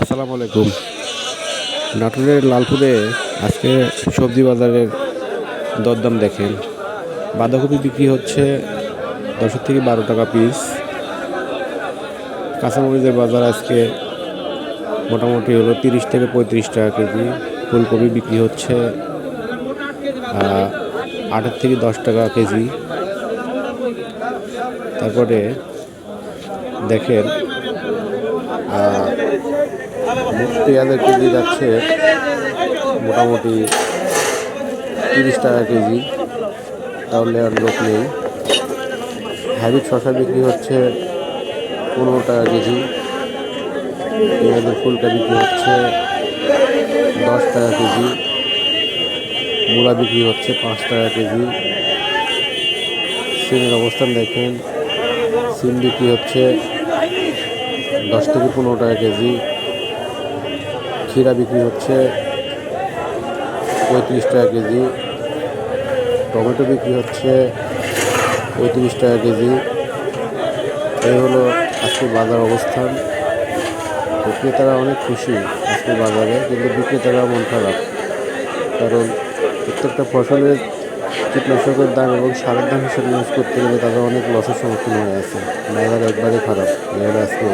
আসসালামু আলাইকুম। নাটোরের লালপুরে আজকে সবজি বাজারের দরদাম দেখেন। বাঁধাকপি বিক্রি হচ্ছে দশ থেকে বারো টাকা পিস কাঁচামরিচের বাজার আজকে মোটামুটি হলো তিরিশ থেকে পঁয়ত্রিশ টাকা কেজি। ফুলকপি বিক্রি হচ্ছে আটের থেকে দশ টাকা কেজি। তারপরে দেখেন পেঁয়াজের কেজি যাচ্ছে মোটামুটি তিরিশ টাকা কেজি। তাহলে আর লোক নেই। হাইব্রিড শশা বিক্রি হচ্ছে পনেরো টাকা কেজি। পেঁয়াজের ফুলকা বিক্রি হচ্ছে দশ টাকা কেজি। মূলা বিক্রি হচ্ছে পাঁচ টাকা কেজি। সিমের অবস্থান দেখেন। সিম বিক্রি হচ্ছে দশ থেকে পনেরো টাকা কেজি ক্ষীরা বিক্রি হচ্ছে পঁয়ত্রিশ টাকা কেজি, টমেটো বিক্রি হচ্ছে পঁয়ত্রিশ টাকা কেজি। এই হলো আজকে বাজার অবস্থান। তো ক্রেতারা অনেক খুশি আজকে বাজারে, কিন্তু বিক্রেতারা মন খারাপ। কারণ প্রত্যেকটা ফসলের কীটনাশকের দাম এবং সারের দাম হিসেবে ইউজ করতে গেলে তারা অনেক লসের সম্মুখীন হয়ে আছে বাজার একবারে খারাপ আজকে